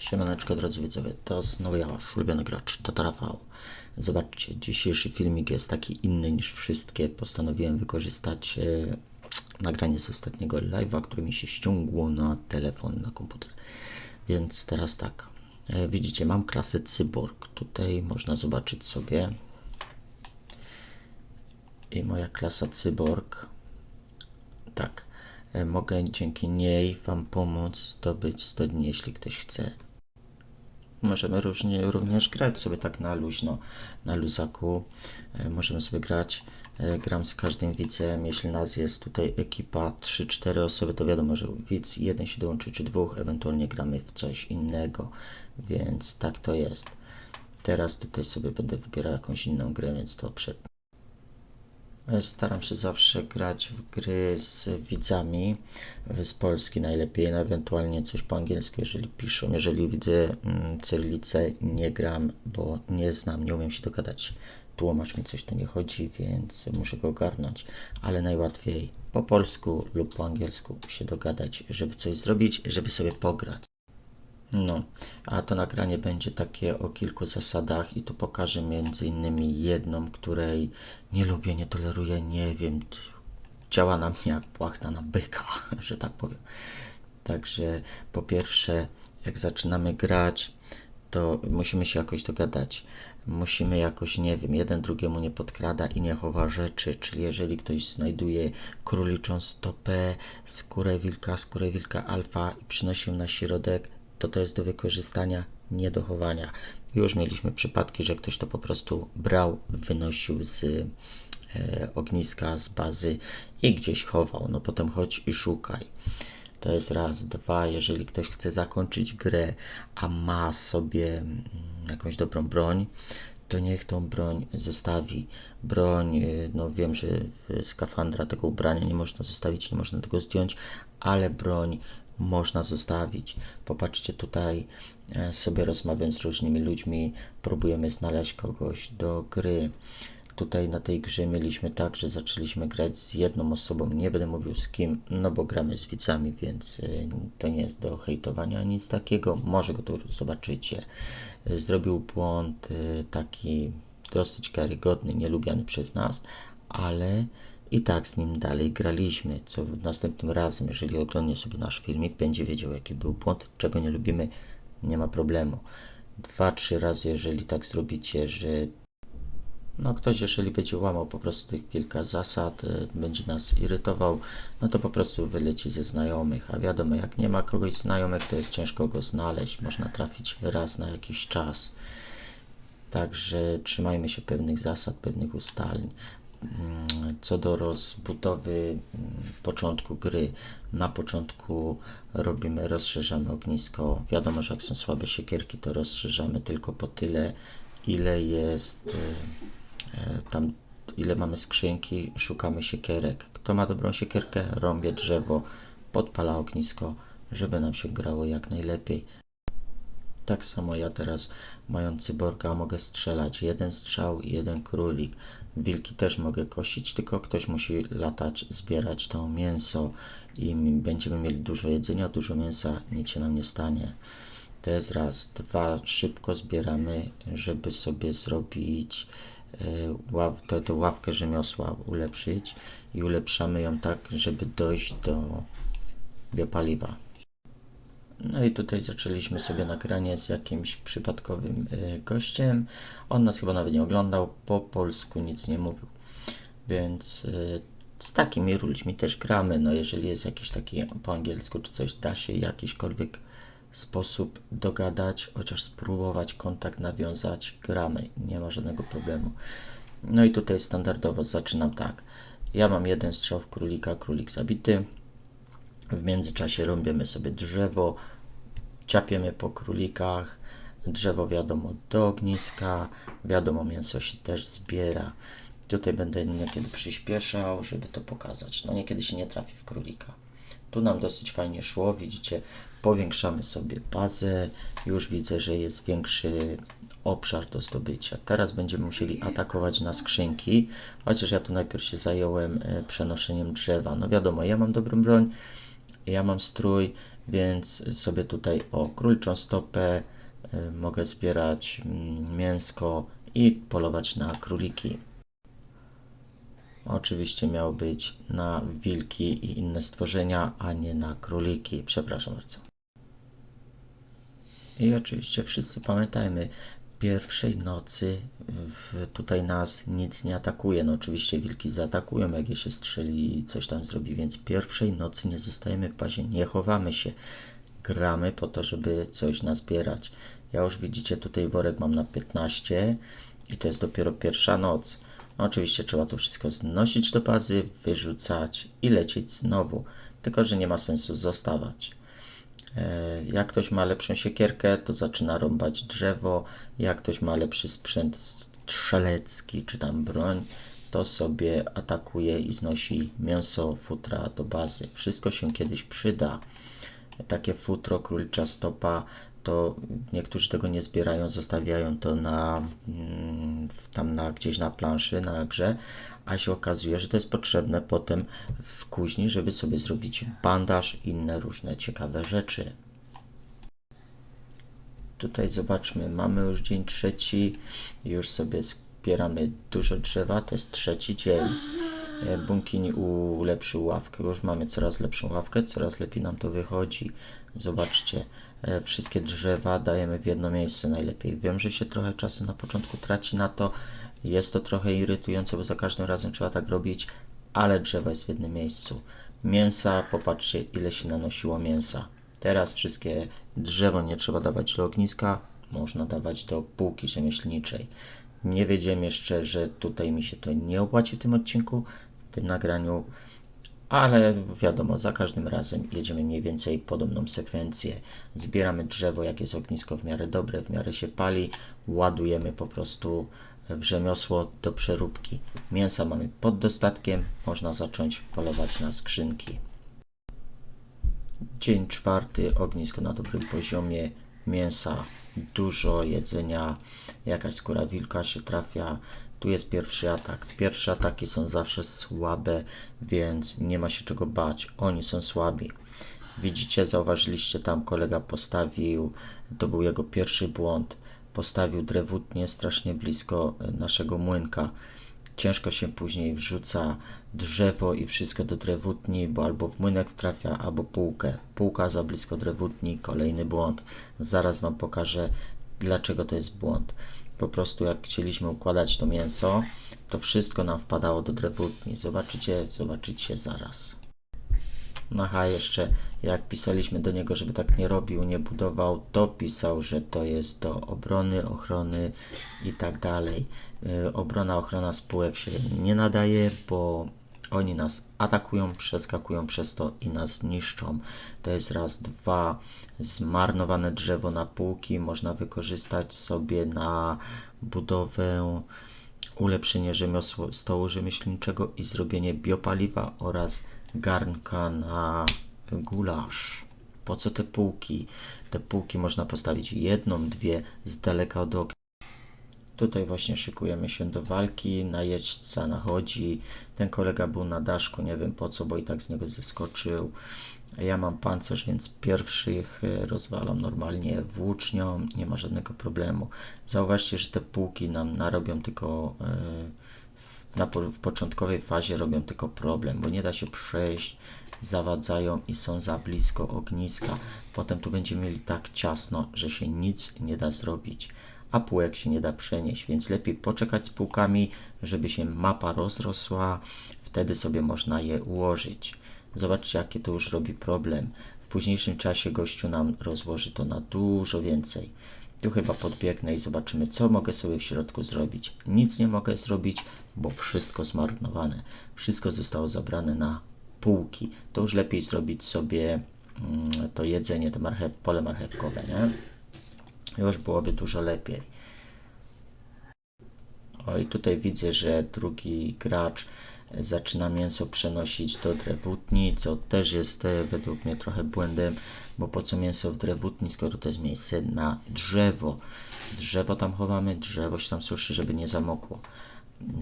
Siemaneczko drodzy widzowie, to znowu ja, wasz ulubiony gracz, to Rafał. Zobaczcie, dzisiejszy filmik jest taki inny niż wszystkie. Postanowiłem wykorzystać e, nagranie z ostatniego live'a, które mi się ściągło na telefon, na komputer. Więc teraz tak, e, widzicie, mam klasę Cyborg. Tutaj można zobaczyć sobie i moja klasa Cyborg. Tak, e, mogę dzięki niej Wam pomóc zdobyć 100 dni, jeśli ktoś chce. Możemy różnie, również grać sobie tak na luźno, na luzaku. E, Możemy sobie grać. E, Gram z każdym widzem. Jeśli nas jest tutaj ekipa 3-4 osoby, to wiadomo, że widz jeden się dołączy czy dwóch, ewentualnie gramy w coś innego. Więc tak to jest. Teraz tutaj sobie będę wybierał jakąś inną grę, więc to przed Staram się zawsze grać w gry z widzami e, z Polski najlepiej, no ewentualnie coś po angielsku, jeżeli piszą. Jeżeli widzę mm, cyrylicę, nie gram, bo nie znam, nie umiem się dogadać. Tłumacz mi coś tu nie chodzi, więc muszę go ogarnąć, ale najłatwiej po polsku lub po angielsku się dogadać, żeby coś zrobić, żeby sobie pograć. No, a to nagranie będzie takie o kilku zasadach i tu pokażę między innymi jedną, której nie lubię, nie toleruję, nie wiem, działa na mnie jak płachta na byka, że tak powiem. Także po pierwsze, jak zaczynamy grać, to musimy się jakoś dogadać. Musimy jakoś, nie wiem, jeden drugiemu nie podkrada i nie chowa rzeczy. Czyli jeżeli ktoś znajduje króliczą stopę, skórę wilka, skórę wilka alfa i przynosi ją na środek, to to jest do wykorzystania, nie do chowania. Już mieliśmy przypadki, że ktoś to po prostu brał, wynosił z e, ogniska, z bazy i gdzieś chował. No potem chodź i szukaj. To jest raz. Dwa, jeżeli ktoś chce zakończyć grę, a ma sobie mm, jakąś dobrą broń, to niech tą broń zostawi. Broń, y, no wiem, że skafandra tego ubrania nie można zostawić, nie można tego zdjąć, ale broń można zostawić. Popatrzcie tutaj, e, sobie rozmawiam z różnymi ludźmi, próbujemy znaleźć kogoś do gry. Tutaj na tej grze mieliśmy tak, że zaczęliśmy grać z jedną osobą, nie będę mówił z kim, no bo gramy z widzami, więc y, to nie jest do hejtowania nic takiego, może go tu zobaczycie. Zrobił błąd y, taki dosyć karygodny, nielubiany przez nas, ale i tak z nim dalej graliśmy, co następnym razem, jeżeli oglądnie sobie nasz filmik, będzie wiedział jaki był błąd, czego nie lubimy, nie ma problemu. Dwa, trzy razy, jeżeli tak zrobicie, że no ktoś, jeżeli będzie łamał po prostu tych kilka zasad, e, będzie nas irytował, no to po prostu wyleci ze znajomych. A wiadomo, jak nie ma kogoś znajomych, to jest ciężko go znaleźć. Można trafić raz na jakiś czas. Także trzymajmy się pewnych zasad, pewnych ustaleń. Mm, Co do rozbudowy mm, początku gry, na początku robimy, rozszerzamy ognisko. Wiadomo, że jak są słabe siekierki, to rozszerzamy tylko po tyle, ile jest e, e, tam, ile mamy skrzynki, szukamy siekierek. Kto ma dobrą siekierkę, rąbie drzewo, podpala ognisko, żeby nam się grało jak najlepiej. Tak samo ja teraz, mając cyborga, mogę strzelać. Jeden strzał i jeden królik. Wilki też mogę kosić, tylko ktoś musi latać, zbierać to mięso i będziemy mieli dużo jedzenia, dużo mięsa, nic się nam nie stanie. To jest raz. Dwa, szybko zbieramy, żeby sobie zrobić e, ław, tę, tę ławkę rzemiosła, ulepszyć i ulepszamy ją tak, żeby dojść do biopaliwa. No i tutaj zaczęliśmy sobie nagranie z jakimś przypadkowym y, gościem. On nas chyba nawet nie oglądał, po polsku nic nie mówił. Więc y, z takimi ludźmi też gramy. No jeżeli jest jakiś taki po angielsku czy coś, da się jakiśkolwiek sposób dogadać, chociaż spróbować kontakt nawiązać, gramy. Nie ma żadnego problemu. No i tutaj standardowo zaczynam tak. Ja mam jeden strzał w królika, królik zabity. W międzyczasie rąbiemy sobie drzewo, ciapiemy po królikach, drzewo wiadomo do ogniska, wiadomo mięso się też zbiera. Tutaj będę niekiedy przyspieszał, żeby to pokazać. No niekiedy się nie trafi w królika. Tu nam dosyć fajnie szło, widzicie, powiększamy sobie bazę, już widzę, że jest większy obszar do zdobycia. Teraz będziemy musieli atakować na skrzynki, chociaż ja tu najpierw się zająłem e, przenoszeniem drzewa. No wiadomo, ja mam dobrą broń, ja mam strój, więc sobie tutaj o króliczą stopę y, mogę zbierać mm, mięsko i polować na króliki. Oczywiście miał być na wilki i inne stworzenia, a nie na króliki. Przepraszam bardzo. I oczywiście wszyscy pamiętajmy, pierwszej nocy w, tutaj nas nic nie atakuje. No oczywiście wilki zaatakują, jak je się strzeli i coś tam zrobi, więc pierwszej nocy nie zostajemy w bazie, nie chowamy się. Gramy po to, żeby coś nazbierać. Ja już widzicie, tutaj worek mam na 15 i to jest dopiero pierwsza noc. No oczywiście trzeba to wszystko znosić do bazy, wyrzucać i lecieć znowu. Tylko, że nie ma sensu zostawać. E, Jak ktoś ma lepszą siekierkę, to zaczyna rąbać drzewo. Jak ktoś ma lepszy sprzęt strzelecki czy tam broń, to sobie atakuje i znosi mięso, futra do bazy. Wszystko się kiedyś przyda. Takie futro, królicza stopa, to niektórzy tego nie zbierają, zostawiają to na, mm, tam na, gdzieś na planszy, na grze, a się okazuje, że to jest potrzebne potem w kuźni, żeby sobie zrobić bandaż i inne różne ciekawe rzeczy. Tutaj zobaczmy, mamy już dzień trzeci, już sobie zbieramy dużo drzewa, to jest trzeci dzień. E, Bunkini ulepszył ławkę, już mamy coraz lepszą ławkę, coraz lepiej nam to wychodzi. Zobaczcie, e, wszystkie drzewa dajemy w jedno miejsce najlepiej. Wiem, że się trochę czasu na początku traci na to, jest to trochę irytujące, bo za każdym razem trzeba tak robić, ale drzewo jest w jednym miejscu. Mięsa, popatrzcie ile się nanosiło mięsa. Teraz wszystkie drzewo nie trzeba dawać do ogniska, można dawać do półki rzemieślniczej. Nie wiedziałem jeszcze, że tutaj mi się to nie opłaci w tym odcinku, tym nagraniu, ale wiadomo, za każdym razem jedziemy mniej więcej podobną sekwencję. Zbieramy drzewo, jak jest ognisko w miarę dobre, w miarę się pali, ładujemy po prostu w rzemiosło do przeróbki. Mięsa mamy pod dostatkiem, można zacząć polować na skrzynki. Dzień czwarty, ognisko na dobrym poziomie, mięsa dużo, jedzenia, jakaś skóra wilka się trafia. Tu jest pierwszy atak. Pierwsze ataki są zawsze słabe, więc nie ma się czego bać. Oni są słabi. Widzicie, zauważyliście tam kolega postawił, to był jego pierwszy błąd. Postawił drewutnie strasznie blisko e, naszego młynka ciężko się później wrzuca drzewo i wszystko do drewutni, bo albo w młynek trafia, albo półkę. Półka za blisko drewutni, kolejny błąd. Zaraz Wam pokażę, dlaczego to jest błąd. Po prostu jak chcieliśmy układać to mięso, to wszystko nam wpadało do drewutni. Zobaczycie, zobaczycie zaraz. No a jeszcze jak pisaliśmy do niego, żeby tak nie robił, nie budował, to pisał, że to jest do obrony, ochrony i tak dalej. Y, Obrona, ochrona spółek się nie nadaje, bo oni nas atakują, przeskakują przez to i nas niszczą. To jest raz, dwa, zmarnowane drzewo na półki można wykorzystać sobie na budowę ulepszenie rzemiosło stołu rzemieślniczego i zrobienie biopaliwa oraz garnka na gulasz. Po co te półki? Te półki można postawić jedną, dwie z daleka od okna. Tutaj właśnie szykujemy się do walki, na jeźdźca nachodzi. Ten kolega był na daszku, nie wiem po co, bo i tak z niego zeskoczył. Ja mam pancerz, więc pierwszych e, rozwalam normalnie włócznią, nie ma żadnego problemu. Zauważcie, że te półki nam narobią tylko e, na, w początkowej fazie robią tylko problem, bo nie da się przejść, zawadzają i są za blisko ogniska. Potem tu będziemy mieli tak ciasno, że się nic nie da zrobić, a półek się nie da przenieść, więc lepiej poczekać z półkami, żeby się mapa rozrosła, wtedy sobie można je ułożyć. Zobaczcie, jakie to już robi problem. W późniejszym czasie gościu nam rozłoży to na dużo więcej. Tu chyba podbiegnę i zobaczymy, co mogę sobie w środku zrobić. Nic nie mogę zrobić, bo wszystko zmarnowane. Wszystko zostało zabrane na półki. To już lepiej zrobić sobie mm, to jedzenie, to marchew, pole marchewkowe, nie? Już byłoby dużo lepiej. O i tutaj widzę, że drugi gracz zaczyna mięso przenosić do drewutni, co też jest e, według mnie trochę błędem, bo po co mięso w drewutni, skoro to jest miejsce na drzewo. Drzewo tam chowamy, drzewo się tam suszy, żeby nie zamokło.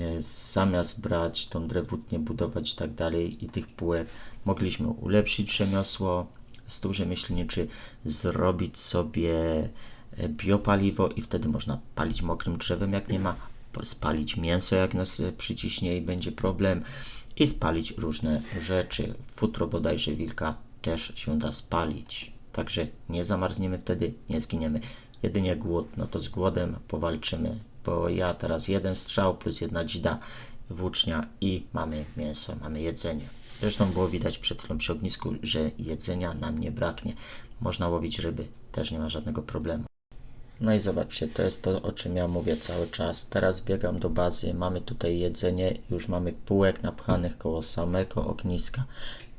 E, Zamiast brać tą drewutnię, budować i tak dalej i tych półek, mogliśmy ulepszyć rzemiosło, stół rzemieślniczy, zrobić sobie biopaliwo i wtedy można palić mokrym drzewem, jak nie ma, spalić mięso, jak nas e, przyciśnie i będzie problem i spalić różne rzeczy. Futro bodajże wilka też się da spalić. Także nie zamarzniemy wtedy, nie zginiemy. Jedynie głód, no to z głodem powalczymy, bo ja teraz jeden strzał plus jedna dzida włócznia i mamy mięso, mamy jedzenie. Zresztą było widać przed chwilą przy ognisku, że jedzenia nam nie braknie. Można łowić ryby, też nie ma żadnego problemu. No i zobaczcie, to jest to, o czym ja mówię cały czas. Teraz biegam do bazy, mamy tutaj jedzenie, już mamy półek napchanych koło samego ogniska.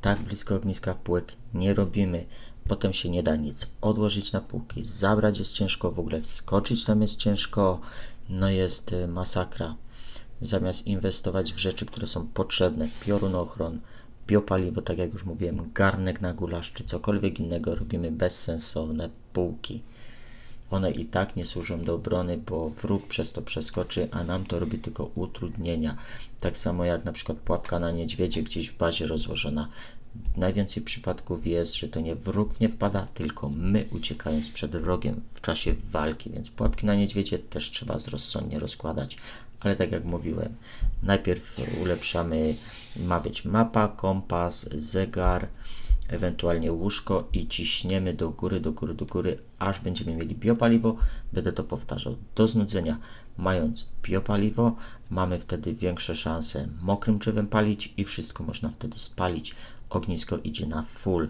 Tak blisko ogniska półek nie robimy. Potem się nie da nic odłożyć na półki, zabrać jest ciężko, w ogóle wskoczyć tam jest ciężko. No jest y, masakra. Zamiast inwestować w rzeczy, które są potrzebne, piorunochron, biopaliwo, tak jak już mówiłem, garnek na gulasz czy cokolwiek innego, robimy bezsensowne półki. One i tak nie służą do obrony, bo wróg przez to przeskoczy, a nam to robi tylko utrudnienia. Tak samo jak na przykład pułapka na niedźwiedzie gdzieś w bazie rozłożona. Najwięcej przypadków jest, że to nie wróg nie wpada, tylko my uciekając przed wrogiem w czasie walki, więc pułapki na niedźwiedzie też trzeba rozsądnie rozkładać. Ale tak jak mówiłem, najpierw ulepszamy, ma być mapa, kompas, zegar, ewentualnie łóżko i ciśniemy do góry, do góry, do góry, aż będziemy mieli biopaliwo. Będę to powtarzał do znudzenia. Mając biopaliwo, mamy wtedy większe szanse mokrym drzewem palić i wszystko można wtedy spalić. Ognisko idzie na full.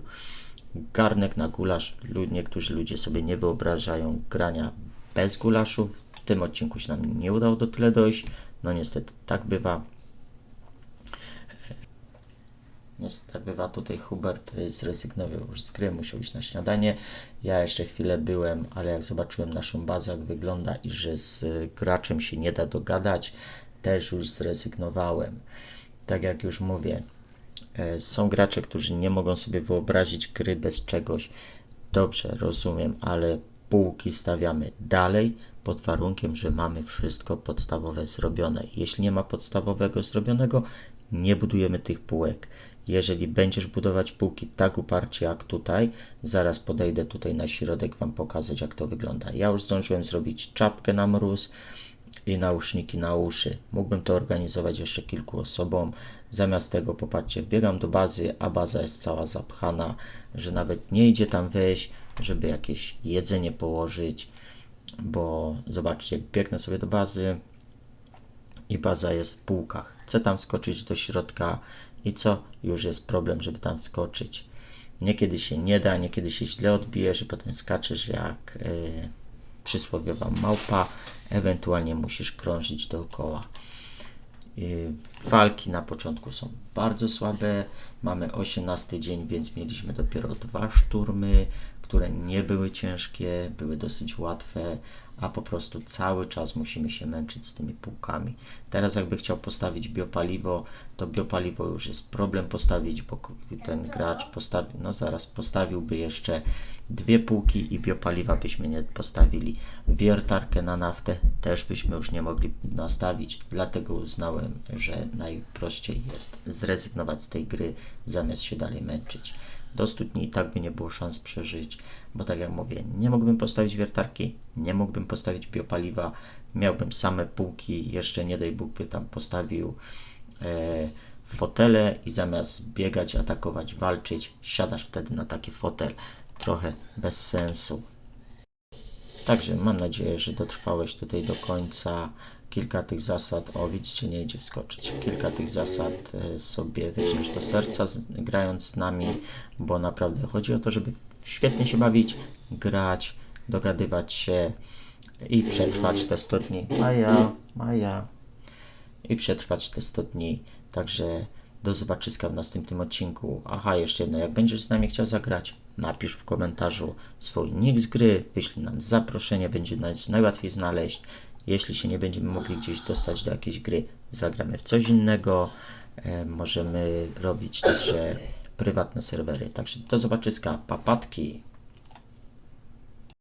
Garnek na gulasz. Niektórzy ludzie sobie nie wyobrażają grania bez gulaszu. W tym odcinku się nam nie udało do tyle dojść. No niestety tak bywa. Niestety tak bywa tutaj Hubert y, zrezygnował już z gry, musiał iść na śniadanie. Ja jeszcze chwilę byłem, ale jak zobaczyłem naszą bazę, jak wygląda i że z y, graczem się nie da dogadać, też już zrezygnowałem. Tak jak już mówię, e, są gracze, którzy nie mogą sobie wyobrazić gry bez czegoś. Dobrze, rozumiem, ale półki stawiamy dalej pod warunkiem, że mamy wszystko podstawowe zrobione. Jeśli nie ma podstawowego zrobionego, nie budujemy tych półek. Jeżeli będziesz budować półki tak uparcie jak tutaj, zaraz podejdę tutaj na środek Wam pokazać jak to wygląda. Ja już zdążyłem zrobić czapkę na mróz i nauszniki na uszy. Mógłbym to organizować jeszcze kilku osobom. Zamiast tego, popatrzcie, wbiegam do bazy, a baza jest cała zapchana, że nawet nie idzie tam wejść, żeby jakieś jedzenie położyć, bo zobaczcie, biegnę sobie do bazy i baza jest w półkach. Chcę tam skoczyć do środka i co? Już jest problem, żeby tam skoczyć. Niekiedy się nie da, niekiedy się źle odbijesz i potem skaczesz jak yy, przysłowiowa małpa, ewentualnie musisz krążyć dookoła. Yy, Walki na początku są bardzo słabe. Mamy 18 dzień, więc mieliśmy dopiero dwa szturmy, które nie były ciężkie, były dosyć łatwe, a po prostu cały czas musimy się męczyć z tymi półkami. Teraz jakby chciał postawić biopaliwo, to biopaliwo już jest problem postawić, bo ten gracz postawił, no zaraz postawiłby jeszcze dwie półki i biopaliwa byśmy nie postawili. Wiertarkę na naftę też byśmy już nie mogli nastawić, dlatego uznałem, że najprościej jest zrezygnować z tej gry, zamiast się dalej męczyć. Do studni i tak by nie było szans przeżyć, bo tak jak mówię, nie mógłbym postawić wiertarki, nie mógłbym postawić biopaliwa, miałbym same półki, jeszcze nie daj Bóg by tam postawił e, fotele i zamiast biegać, atakować, walczyć, siadasz wtedy na taki fotel. Trochę bez sensu. Także mam nadzieję, że dotrwałeś tutaj do końca. Kilka tych zasad, o widzicie, nie idzie wskoczyć. Kilka tych zasad e, sobie weźmiesz do serca, grając z nami, bo naprawdę chodzi o to, żeby świetnie się bawić, grać, dogadywać się i przetrwać te 100 dni. Maja, Maja. I przetrwać te 100 dni. Także do zobaczyska w następnym odcinku. Aha, jeszcze jedno, jak będziesz z nami chciał zagrać, napisz w komentarzu swój nick z gry, wyślij nam zaproszenie, będzie nas najłatwiej znaleźć. Jeśli się nie będziemy mogli gdzieś dostać do jakiejś gry, zagramy w coś innego. E, możemy robić także prywatne serwery. Także do zobaczyska, papatki.